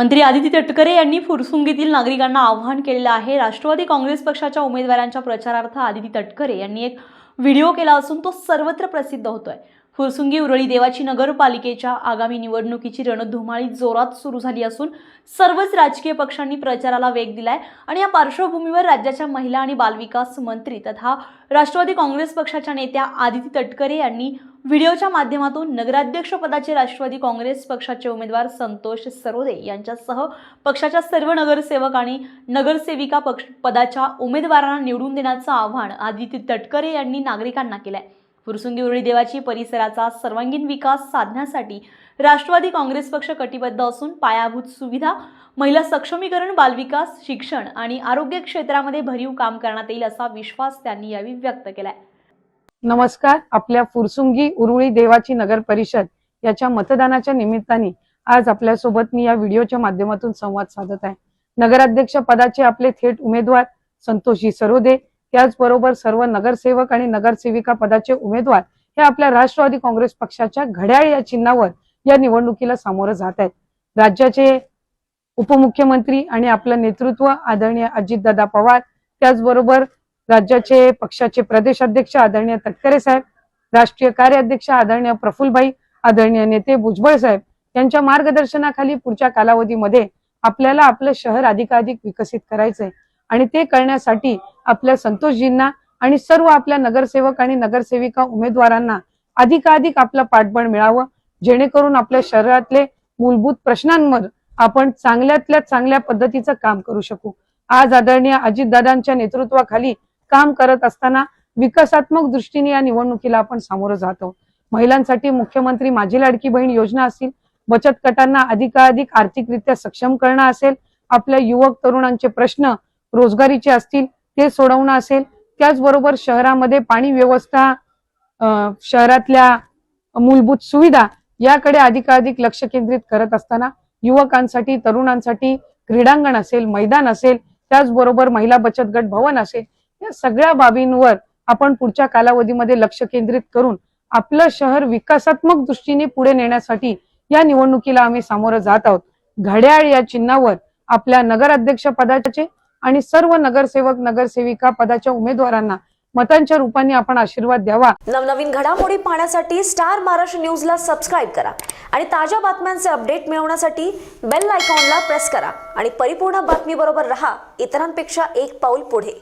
मंत्री आदिती तटकरे यांनी फुरसुंगीतील नागरिकांना आवाहन केलेलं आहे. राष्ट्रवादी काँग्रेस पक्षाच्या उमेदवारांच्या प्रचारार्थ आदिती तटकरे यांनी एक व्हिडिओ केला असून तो सर्वत्र प्रसिद्ध होतोय. फुरसुंगी उरळी देवाची नगरपालिकेच्या आगामी निवडणुकीची रणधुमाळी जोरात सुरू झाली असून सर्वच राजकीय पक्षांनी प्रचाराला वेग दिलाय आणि या पार्श्वभूमीवर राज्याच्या महिला आणि बालविकास मंत्री तथा राष्ट्रवादी काँग्रेस पक्षाच्या नेत्या आदिती तटकरे यांनी व्हिडिओच्या माध्यमातून नगराध्यक्षपदाचे राष्ट्रवादी काँग्रेस पक्षाचे उमेदवार संतोष सरोदे यांच्यासह पक्षाच्या सर्व नगरसेवक आणि नगरसेविका पक्ष पदाच्या उमेदवारांना निवडून देण्याचं आव्हान आदिती तटकरे यांनी नागरिकांना केलं आहे फुरसुंगी उरळी देवाची परिसराचा सर्वांगीण विकास साधण्यासाठी राष्ट्रवादी काँग्रेस पक्ष कटिबद्ध असून पायाभूत सुविधा महिला सक्षमीकरण बालविकास शिक्षण आणि आरोग्य क्षेत्रामध्ये भरीव काम करण्यात येईल असा विश्वास त्यांनी यावेळी व्यक्त केलाय. नमस्कार. आपल्या फुरसुंगी उरुळी देवाची नगर परिषद याच्या मतदानाच्या निमित्ताने आज आपल्यासोबत मी या व्हिडिओच्या माध्यमातून संवाद साधत आहे. नगराध्यक्ष पदाचे आपले थेट उमेदवार संतोषी सरोदे त्याचबरोबर सर्व नगरसेवक आणि नगरसेविका पदाचे उमेदवार हे आपल्या राष्ट्रवादी काँग्रेस पक्षाच्या घड्याळ या चिन्हावर या निवडणुकीला सामोरं जात आहेत. राज्याचे उपमुख्यमंत्री आणि आपलं नेतृत्व आदरणीय अजितदादा पवार त्याचबरोबर राज्याचे पक्षाचे प्रदेश अध्यक्ष आदरणीय तटकरे साहेब राष्ट्रीय कार्याध्यक्ष आदरणीय प्रफुल्लभाई आदरणीय नेते भुजबळ साहेब यांच्या मार्गदर्शनाखाली पुढच्या कालावधीमध्ये आपल्याला आपलं शहर अधिकाधिक विकसित करायचंय. आणि ते करण्यासाठी आपल्या संतोषजींना आणि सर्व आपल्या नगरसेवक आणि नगरसेविका उमेदवारांना अधिकाधिक आपलं पाठबळ मिळावं जेणेकरून आपल्या शहरातले मूलभूत प्रश्नांवर आपण चांगल्यातल्या चांगल्या पद्धतीचं काम करू शकू. आज आदरणीय अजितदादांच्या नेतृत्वाखाली काम करत असताना विकासात्मक दृष्टीने या निवडणुकीला आपण सामोरं जात. आहोत महिलांसाठी मुख्यमंत्री माझी लाडकी बहीण योजना असेल बचत गटांना अधिकाधिक आर्थिकरित्या सक्षम करणं असेल आपल्या युवक तरुणांचे प्रश्न रोजगारीचे असतील ते सोडवणं असेल त्याचबरोबर शहरामध्ये पाणी व्यवस्था शहरातल्या मूलभूत सुविधा याकडे अधिकाधिक लक्ष केंद्रित करत असताना युवकांसाठी तरुणांसाठी क्रीडांगण असेल मैदान असेल त्याचबरोबर महिला बचत गट भवन असेल या सगळ्या बाबींवर आपण पुढच्या कालावधीमध्ये लक्ष केंद्रित करून आपलं शहर विकासात्मक दृष्टीने पुढे नेण्यासाठी या निवडणुकीला आम्ही सामोरं जात आहोत. घड्याळ या चिन्हावर आपल्या नगराध्यक्ष पदाचे आणि सर्व नगरसेवक नगरसेविका पदाच्या उमेदवारांना मतांच्या रूपाने आपण आशीर्वाद द्यावा. नवनवीन घडामोडी पाहण्यासाठी स्टार महाराष्ट्र न्यूजला सबस्क्राईब करा आणि ताज्या बातम्यांचे अपडेट मिळवण्यासाठी बेल आयकॉनला प्रेस करा. आणि परिपूर्ण बातमीबरोबर रहा इतरांपेक्षा एक पाऊल पुढे.